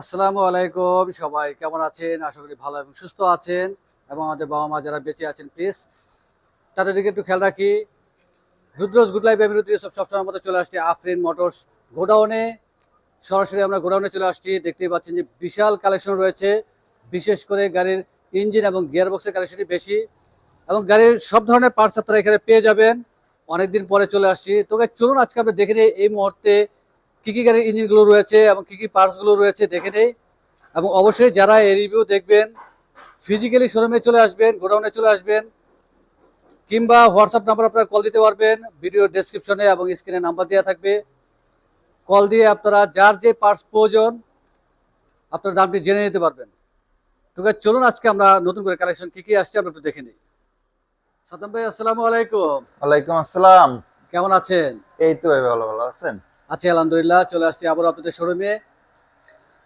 আসসালামু আলাইকুম, সবাই কেমন আছেন? আশা করি ভালো এবং সুস্থ আছেন এবং আমাদের বাবা মা যারা বেঁচে আছেন প্লিজ তাদের দিকে একটু খেয়াল রাখি। রুদ্রজ গুড লাইফ সব সবসময় মতো চলে আসছি আফরিন মোটরস গোডাউনে। সরাসরি আমরা গোডাউনে চলে আসছি, দেখতেই পাচ্ছেন যে বিশাল কালেকশন রয়েছে। বিশেষ করে গাড়ির ইঞ্জিন এবং গিয়ার বক্সের কালেকশনই বেশি। এবং গাড়ির সব ধরনের পার্টস আপনারা এখানে পেয়ে যাবেন। অনেকদিন পরে চলে আসছি। তবে চলুন আজকে আমরা দেখে নিই এই মুহূর্তে কি কি গাড়ির ইঞ্জিনগুলো রয়েছে এবং কি কি পার্টসগুলো রয়েছে দেখে নেই। এবং অবশ্যই যারা এই রিভিউ দেখবেন ফিজিক্যালি শোরুমে চলে আসবেন গোডাউনে চলে আসবেন কিংবা হোয়াটসঅ্যাপ নাম্বার আপনারা কল দিতে পারবেন ভিডিও ডেসক্রিপশনে এবং স্ক্রিনে নাম্বার দেওয়া থাকবে। কল দিয়ে আপনারা যার যে পার্টস প্রয়োজন আপনার দামটি জেনে নিতে পারবেন। তো চলুন আজকে আমরা নতুন করে কালেকশন কি কি আসছে আমরা একটু দেখে নিই। সাদাম ভাই আসসালামু আলাইকুম। ওয়ালাইকুম আসসালাম। কেমন আছেন? এই তো ভাই ভালো ভালো আছেন? আছি আলহামদুলিল্লাহ চলে আসছি আবার আপনাদের শোরুমে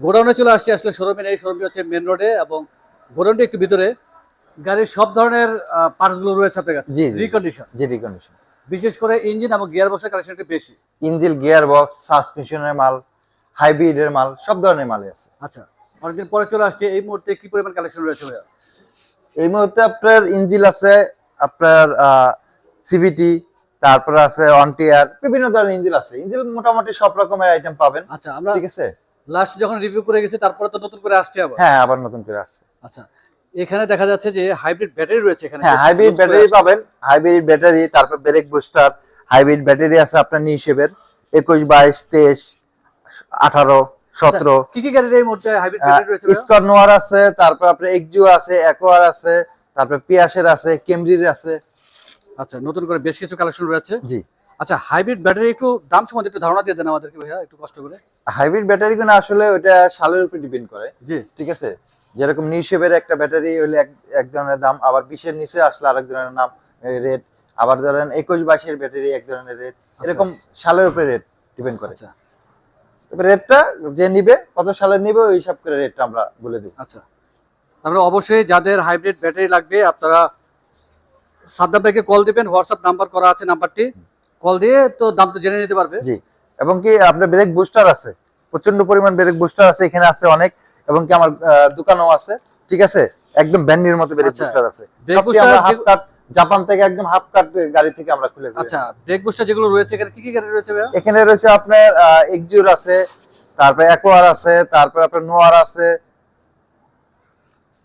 গোডাউনে চলে আসছি আসলে শোরুমে এই শোরুমটি হচ্ছে মেন রোডে এবং গোডাউনটি একটু ভিতরে। গাড়ির সব ধরনের পার্টসগুলো রয়েছে আপনার কাছে। জি। রিকন্ডিশন জি রিকন্ডিশন বিশেষ করে ইঞ্জিন এবং গিয়ার বক্সের কালেকশন একটু বেশি। ইঞ্জিল গিয়ার বক্স সাসপেনশনের মাল হাইব্রিডের মাল সব ধরনের মালই আছে। আচ্ছা অনেকদিন পরে চলে আসছে। এই মুহূর্তে কি পরিমাণ কালেকশন রয়েছে ভাইয়া? এই মুহূর্তে আপনার ইঞ্জিল আছে আপনার সিভিটি তারপর আছে অনটিয়ার বিভিন্ন ধরনের ইঞ্জিল আছে। ইঞ্জিল মোটামুটি সব রকমের আইটেম পাবেন। আচ্ছা আমরা ঠিক আছে? লাস্ট যখন রিভিউ করে গেছি তারপরে তো নতুন করে আসছে আবার? হ্যাঁ আবার নতুন করে আসছে। আচ্ছা এখানে দেখা যাচ্ছে যে হাইব্রিড ব্যাটারি রয়েছে এখানে। হ্যাঁ হাইব্রিড ব্যাটারি পাবেন। হাইব্রিড ব্যাটারি তারপর ব্রেক বুস্টার হাইব্রিড ব্যাটারি আছে আপনার নিশেবের একুশ বাইশ তেইশ আঠারো সতেরো। আচ্ছা, কি কি গাড়ির এই মুহূর্তে হাইব্রিড ব্যাটারি রয়েছে ভাইয়া? স্কট নোয়ার আছে তারপর আপনার এক্সিও আছে অ্যাকোয়ার আছে তারপর পিয়াসের আছে কেমরির আছে। আচ্ছা নতুন করে বেশ কিছু কালেকশন রয়েছে। জি। আচ্ছা হাইব্রিড ব্যাটারি একটু দাম সম্বন্ধে একটু ধারণা দিয়ে দেন আমাদেরকে ভাইয়া একটু কষ্ট করে। হাইব্রিড ব্যাটারি গুলো আসলে ওটা সালের উপর ডিপেন্ড করে। জি। ঠিক আছে? যেরকম নিশেবের একটা ব্যাটারি হলে এক ধরনের দাম আবার বিশের নিচে আসলে আরেক ধরনের নাম রেট আবার ধরেন একুশ বাইশের ব্যাটারি এক ধরনের রেট এরকম সালের উপরে রেট ডিপেন্ড করে। আচ্ছা। রেটটা যে নিবে কত সালের নিবে ওই হিসাব করে রেটটা আমরা বলে দিব। আচ্ছা। তারপরে অবশ্যই যাদের হাইব্রিড ব্যাটারি লাগবে আপনারা সাদ্দাম ভাইকে কল দিবেন হোয়াটসঅ্যাপ নাম্বার করা আছে নাম্বারটি। কল দিয়ে তো দাম তো জেনে নিতে পারবে। জি এবং কি আপনার ব্রেক বুস্টার আছে প্রচণ্ড পরিমাণ ব্রেক বুস্টার আছে এখানে আছে অনেক এবং কি আমার দোকানও আছে ঠিক আছে? একদম ব্যান্ডির মতো ব্রেক আচ্ছা। বুস্টার আছে। Brake booster half cut Japan থেকে একদম হাফ কাট গাড়ি থেকে আমরা খুলে। আচ্ছা ব্রেক বুস্টার যেগুলো রয়েছে এখানে কি কি গাড়ি রয়েছে এখানে রয়েছে আপনার এক্সিউর আছে তারপর অ্যাকোয়ার আছে তারপর আপনার নোয়ার আছে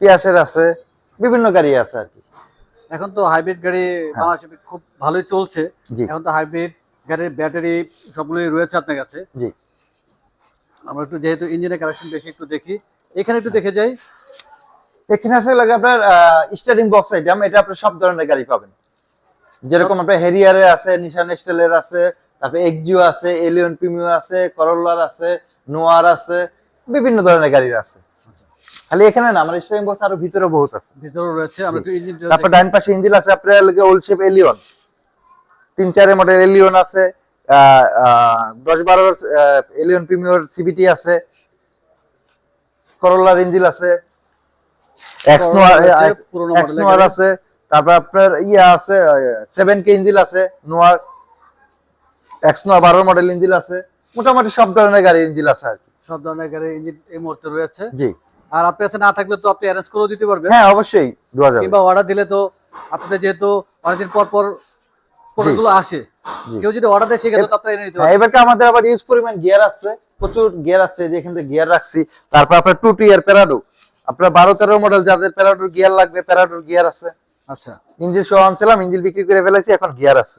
পিয়াসের আছে বিভিন্ন গাড়ি আছে আর কি। এখন তো হাইব্রিড গাড়ি বাংলাদেশে খুব ভালোই চলছে। এখন তো হাইব্রিড গাড়ির ব্যাটারি সবগুলোই রয়েছে আপনার কাছে। জি। আমরা একটু যেহেতু ইঞ্জিনের কালেকশন বেশি একটু দেখি। এখানে একটু দেখে যাই। এখানে আছে লাগে আপনার স্টার্টিং বক্স আইটেম এটা আপনি সব ধরনের গাড়ি পাবেন। যেরকম আপনার হেরিয়ারে আছে নিশান স্টেলের আছে তারপরে এক্সিও আছে এলিয়ন প্রিমিও আছে করোলার আছে নোয়ার আছে বিভিন্ন ধরনের গাড়ির আছে। খালি এখানে না আমার স্টার্টিং বক্স আরও ভিতরে বহুত আছে। ভিতরে রয়েছে আমরা ইঞ্জিন তারপর ডাইন পাশে ইঞ্জিন আছে আপনার লাগে ওল্ড শেপ এলিয়ন তিন চারের মডেল এলিয়ন আছে আহ, আহ, দশ বারোর এলিয়ন প্রিমিয়র সিবিটি আছে করোলার ইঞ্জিন আছে নোয়ার। আছে তারপর আপনার ইয়া আছে সেভেন কে ইঞ্জিন আছে নোয়ার এক্স নোয়া বারো মডেল ইঞ্জিন আছে মোটামুটি সব ধরনের গাড়ি ইঞ্জিন আছে আর কি। সব ধরনের গাড়ি ইঞ্জিন এই মুহূর্তে রয়েছে। জি। আর আপনার কাছে না থাকলে তো আপনি অ্যারেঞ্জ করেও দিতে পারবেন। হ্যাঁ অবশ্যই দেওয়া যাবে। কিংবা অর্ডার দিলে তো আপনাদের যেহেতু অনেকদিন পর পর প্রোডাক্টগুলো আসে কেউ যদি অর্ডার দেয় সেক্ষেত্রে তো আপনারা এনে নিতে হ্যাঁ পারবেন। এবারকে আমাদের আবার ইউজ পরিমাণ গিয়ার আছে প্রচুর গিয়ার আছে যে এখান থেকে গিয়ার রাখছি। তারপর আপনার টু টু ইয়ার প্যারাডো আপনার বারো তেরো মডেল যাদের প্যারাডোর গিয়ার লাগবে প্যারাডোর গিয়ার আছে। আচ্ছা। ইঞ্জিন সহ আনছিলাম ইঞ্জিন বিক্রি করে ফেলেছি এখন গিয়ার আছে।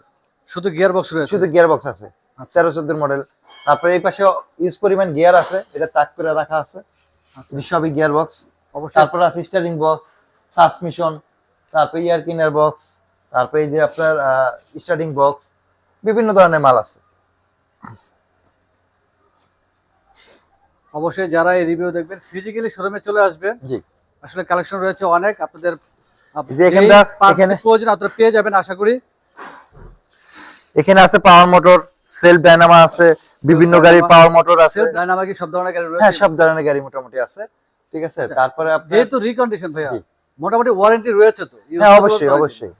শুধু গিয়ার বক্স রয়েছে? শুধু গিয়ার বক্স আছে। আচ্ছা। তেরো চোদ্দ মডেল তারপরে এই পাশে ইউজ পরিমাণ গিয়ার আছে এটা তাক করে রাখা আছে। সবই গিয়ার বক্স অবশ্যই। তারপর আছে স্টারিং বক্স সাসমিশন তারপর ইয়ার কিনার বক্স তারপরে এই যে আপনার স্টার্টিং বক্স বিভিন্ন ধরনের মাল আছে। অবশ্যই যারা এই রিভিউ দেখবেন ফিজিক্যালি শোরুমে চলে আসবেন। জি। আসলে কালেকশন রয়েছে অনেক আপনাদের এখানে- প্রয়োজন আপনারা পেয়ে যাবেন আশা করি। এখানে আছে পাওয়ার মোটর সেলফ ডায়নামা আছে বিভিন্ন গাড়ির পাওয়ার মোটর আছে। সেলফ ডাইনামাকি সব ধরনের গাড়ি হ্যাঁ সব ধরনের গাড়ি মোটামুটি আছে। ঠিক আছে আচ্ছা। তারপরে আপনার যেহেতু রিকন্ডিশন ভাইয়া মোটামুটি ওয়ারেন্টি রয়েছে তো হ্যাঁ অবশ্যই অবশ্যই।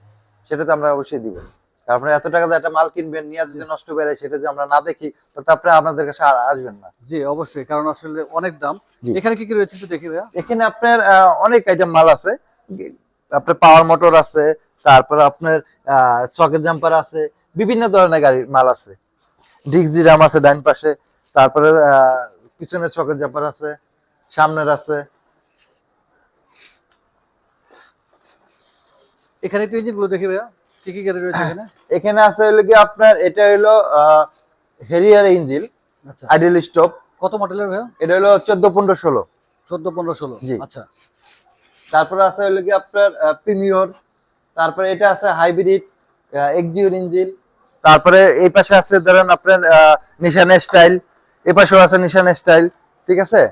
সেটা তো আমরা অবশ্যই দিব। আপনি এত টাকা দিয়ে একটা মাল কিনবেন নিয়ে যদি নষ্ট বেড়ে সেটা যদি আমরা না দেখি তো আপনি আমাদের কাছে আর আসবেন না। জি অবশ্যই কারণ আসলে অনেক দাম। এখানে কি কি রয়েছে একটু দেখি ভাইয়া? এখানে আপনার অনেক আইটেম মাল আছে। আপনার পাওয়ার মোটর আছে তারপর আপনার সকেট জাম্পার আছে বিভিন্ন ধরনের গাড়ির মাল আছে। ডিক্স ডিরাম আছে ডাইন পাশে তারপরে পিছনের সকেট জাপার আছে সামনের আছে। এখানে একটু ইঞ্জিনগুলো দেখি ভাইয়া কি কি গাড়ি রয়েছে এখানে? এখানে আছে হলো কি আপনার এটা হলো হেরিয়ার ইঞ্জিন আচ্ছা। আইডিয়াল স্টপ কত মডেলের ভাইয়া? এটা হলো চোদ্দ পনেরো ষোলো। চোদ্দ পনেরো ষোলো। জি। আচ্ছা। তারপরে আছে হলো কি আপনার প্রিমিয়র তারপরে এটা আছে হাইব্রিড এক্সিওর ইঞ্জিন তারপরে এই পাশে আছে ধরেন আপনার নিশান স্টাইল এই পাশেও আছে নিশান স্টাইল ঠিক আছে?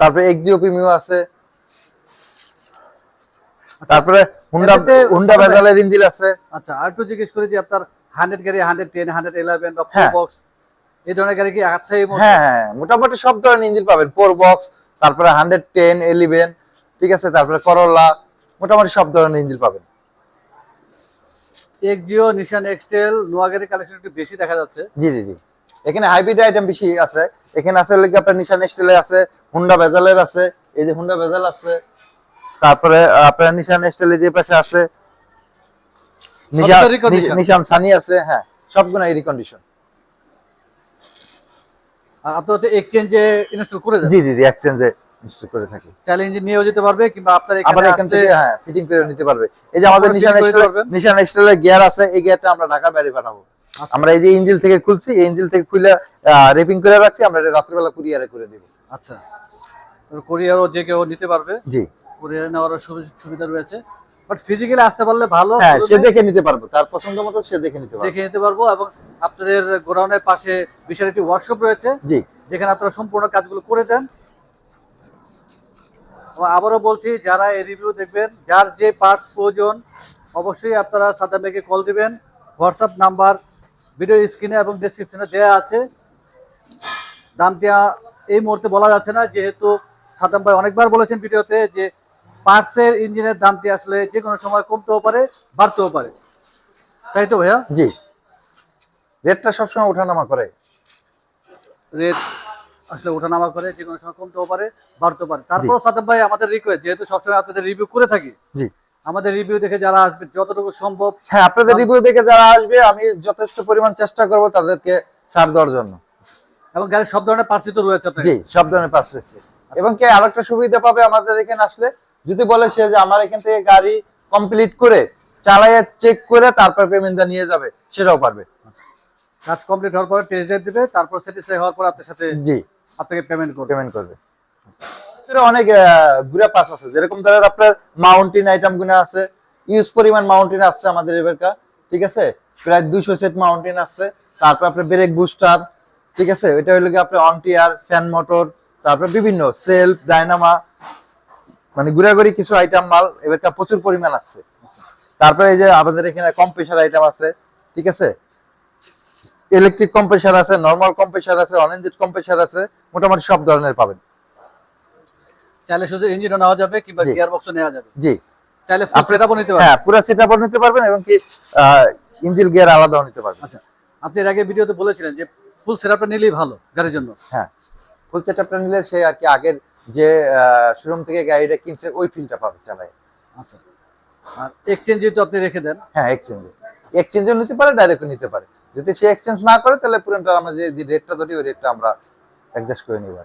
তারপরে এক্সিও প্রিমিও আছে। তারপরে হুন্ডা হুন্ডা ভেজালের ইঞ্জিন আছে। আচ্ছা আর একটু জিজ্ঞেস করি যে আপনার হান্ড্রেড গাড়ি হান্ড্রেড টেন হান্ড্রেড ইলেভেন বা হ্যাঁ। বক্স এই ধরনের গাড়ি কি আছে এই মুহূর্তে? হ্যাঁ হ্যাঁ মোটামুটি সব ধরনের ইঞ্জিন পাবেন। ফোর বক্স তারপরে হান্ড্রেড টেন এলিভেন ঠিক আছে? তারপরে করোলা মোটামুটি সব ধরনের ইঞ্জিন পাবেন। এক্সজিও নিশান এক্সটেল নোয়া কালেকশন একটু বেশি দেখা যাচ্ছে। জি জি জি। এখানে হাইব্রিড আইটেম বেশি আছে। এখানে আছে হলো আপনার নিশান স্টিলের আছে হুন্ডা ভেজালের আছে এই যে হুন্ডা ভেজাল আছে। তারপরে আপনার নিশান স্টিলের যে পাশে আছে নিশান সানি আছে হ্যাঁ সবগুলো রিকন্ডিশন আপনার এক্সচেঞ্জে ইনস্টল করে দেন? জি জি জি এক্সচেঞ্জে ইনস্টল করে থাকি। চাইলে ইঞ্জিন নিয়েও যেতে পারবে কিংবা আপনার আবার এখানে থেকে হ্যাঁ ফিটিং করে নিতে পারবে। এই যে আমাদের নিশান? নিশান স্টিলের গিয়ার আছে এই গিয়ারটা আমরা ঢাকার বাইরে পাঠাবো আচ্ছা। আমরা এই যে ইঞ্জিল থেকে খুলছি এই ইঞ্জিল থেকে খুলে রেপিং করে রাখছি আমরা এটা রাত্রিবেলা কুরিয়ারে করে দিব। আচ্ছা। কোরিয়ারও যে কেউ নিতে পারবে। জি। কোরিয়ার নেওয়ারও সুবি- সুবিধা রয়েছে। বাট ফিজিক্যালি আসতে পারলে ভালো হ্যাঁ সে দেখে নিতে পারব তার পছন্দ মতো সে দেখে নিতে পারবে। দেখে নিতে পারব এবং আপনাদের গোডাউনের পাশে বিশাল একটি ওয়ার্কশপ রয়েছে। জি। যেখানে আপনারা সম্পূর্ণ কাজগুলো করে দেন। আবারও বলছি যারা এই রিভিউ দেখবেন যার যে পার্টস প্রয়োজন অবশ্যই আপনারা সাদা ভাইকে কল দিবেন। হোয়াটসঅ্যাপ নাম্বার ভিডিও স্ক্রিনে এবং ডেসক্রিপশনে দেওয়া আছে। দাম দেওয়া এই মুহূর্তে বলা যাচ্ছে না যেহেতু সাদাম ভাই অনেকবার বলেছেন ভিডিওতে যে পার্টসের ইঞ্জিনের দামটি আসলে যে কোনো সময় কমতেও পারে বাড়তেও পারে। তাই তো ভাইয়া? জি। রেটটা সবসময় ওঠানামা করে। রেট আসলে ওঠানামা করে যে কোনো সময় কমতেও পারে বাড়তেও পারে। তারপর সাদেব ভাই আমাদের রিকোয়েস্ট যেহেতু সবসময় আপনাদের রিভিউ করে থাকি জি। আমাদের রিভিউ দেখে যারা আসবে যতটুকু সম্ভব হ্যাঁ আপনাদের রিভিউ দেখে যারা আসবে আমি যথেষ্ট পরিমাণ চেষ্টা করব তাদেরকে ছাড় দেওয়ার জন্য। এবং গাড়ির সব ধরনের পার্সি তো রয়েছে জি সব ধরনের পাস রয়েছে। এবং কে আরেকটা সুবিধা পাবে আমাদের এখানে আসলে? যদি বলে সে যে আমার এখান থেকে গাড়ি কমপ্লিট করে চালাইয়ে চেক করে তারপর পেমেন্টটা নিয়ে যাবে সেটাও পারবে। কাজ কমপ্লিট হওয়ার পরে টেস্ট ড্রাইভ দিবে তারপর স্যাটিসফাই হওয়ার পর আপনার সাথে জি। আপনাকে পেমেন্ট করবে। পেমেন্ট করবে। অনেক ঘুরে পাস আছে। যেরকম ধরেন আপনার মাউন্টেন আইটেমগুলো আছে ইউজ পরিমাণ মাউন্টেন আছে আমাদের এবারকা ঠিক আছে? প্রায় দুশো সেট মাউন্টেন আছে। তারপর আপনার ব্রেক বুস্টার ঠিক আছে? এটা হলো আপনার অন টিয়ার ফ্যান মোটর তারপর বিভিন্ন সেলফ ডাইনামা মানে ঘুরাঘুরি কিছু আইটেম মাল এবারকা প্রচুর পরিমাণ আছে। তারপরে এই যে আমাদের এখানে কম্প্রেসার আইটেম আছে, ঠিক আছে? ইলেকট্রিক কম্প্রেসার আছে নর্মাল কম্প্রেসার আছে অনেঞ্জেড কম্প্রেসার আছে মোটামুটি সব ধরনের পাবেন। চাইলে শুধু ইঞ্জিনও নেওয়া যাবে কিংবা গিয়ার বক্সও নেওয়া যাবে। জি। চাইলে ফুল সেটআপও নিতে পারবে হ্যাঁ পুরো সেট নিতে পারবেন এবং কি ইঞ্জিন গিয়ার আলাদাও নিতে পারবেন। আচ্ছা আপনি এর আগে ভিডিওতে বলেছিলেন যে ফুল সেটআপটা নিলেই ভালো গাড়ির জন্য। হ্যাঁ ফুল সেট নিলে সে আর কি আগের যে শোরুম থেকে গাড়িটা কিনছে ওই ফিলটা পাবে চালায়। আচ্ছা আর এক্সচেঞ্জ যেহেতু আপনি রেখে দেন। হ্যাঁ এক্সচেঞ্জে এক্সচেঞ্জও নিতে পারে ডাইরেক্টও নিতে পারে। যদি সে এক্সচেঞ্জ না করে তাহলে পুরোটা আমরা যে রেটটা ধরি ওই রেটটা আমরা অ্যাডজাস্ট করে নিব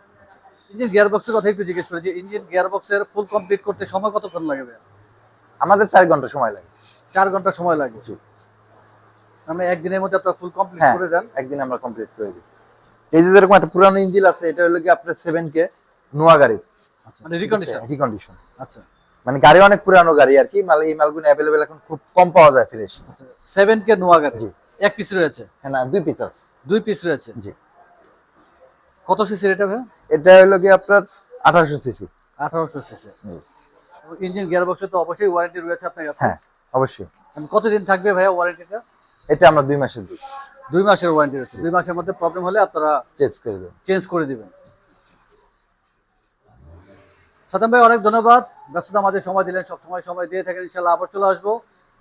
ইঞ্জিন গিয়ার বক্সের কথা একটু জিজ্ঞেস করি যে ইঞ্জিন গিয়ার বক্সের ফুল কমপ্লিট করতে সময় কতক্ষণ লাগবে আমাদের চার ঘণ্টা সময় লাগে। চার ঘণ্টা সময় লাগে। আমরা একদিনের মধ্যে আপনার ফুল কমপ্লিট। করে দেন। একদিন আমরা কমপ্লিট করে দিই। এই যে যেরকম একটা পুরানো ইঞ্জিন আছে এটা হলো কি আপনার সেভেন কে নোয়া গাড়ি। মানে রিকন্ডিশন রিকন্ডিশন আচ্ছা। মানে গাড়ি অনেক পুরানো গাড়ি আর কি মাল এই মালগুলো অ্যাভেলেবেল এখন খুব কম পাওয়া যায় ফ্রেশ সেভেন কে নোয়া গাড়ি। এক পিস রয়েছে? হ্যাঁ না দুই পিস আছে দুই পিস রয়েছে? জি। কত সিসি এটা ভাই? এটা হলো কি আপনার আঠারোশো সিসি আঠারোশো সিসি ইঞ্জিন গিয়ার বক্সে তো অবশ্যই ওয়ারেন্টি রয়েছে আপনার কাছে। হ্যাঁ অবশ্যই। কতদিন থাকবে ভাইয়া ওয়ারেন্টিটা এটা আমরা দুই মাসের দিই। দুই মাসের ওয়ারেন্টি রয়েছে। দুই মাসের মধ্যে প্রবলেম হলে আপনারা চেঞ্জ করে দেবো চেঞ্জ করে দিবেন। সাদাম ভাই অনেক ধন্যবাদ। ব্যস্ততা আমাদের সময় দিলেন সব সময় সময় দিয়ে থাকেন ইনশাল্লাহ আবার চলে আসব।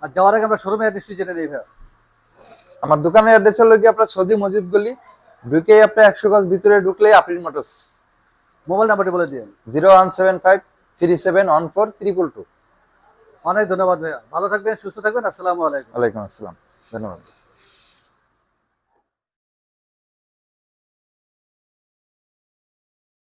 আর যাওয়ার আগে আমরা শোরুমে অ্যাড্রেসটি জেনে নিই ভাইয়া। আমার দোকানের অ্যাড্রেস হলো কি আপনার সৌদি মসজিদ গলি ঢুকে আপনার একশো গজ ভিতরে ঢুকলে আপিল মোটরস মোবাইল নাম্বারটি বলে দিন। Zero one seven five three seven one four triple two. অনেক ধন্যবাদ ভাইয়া। ভালো থাকবেন সুস্থ থাকবেন আসসালামু আলাইকুম। আলাইকুম আসসালাম। ধন্যবাদ।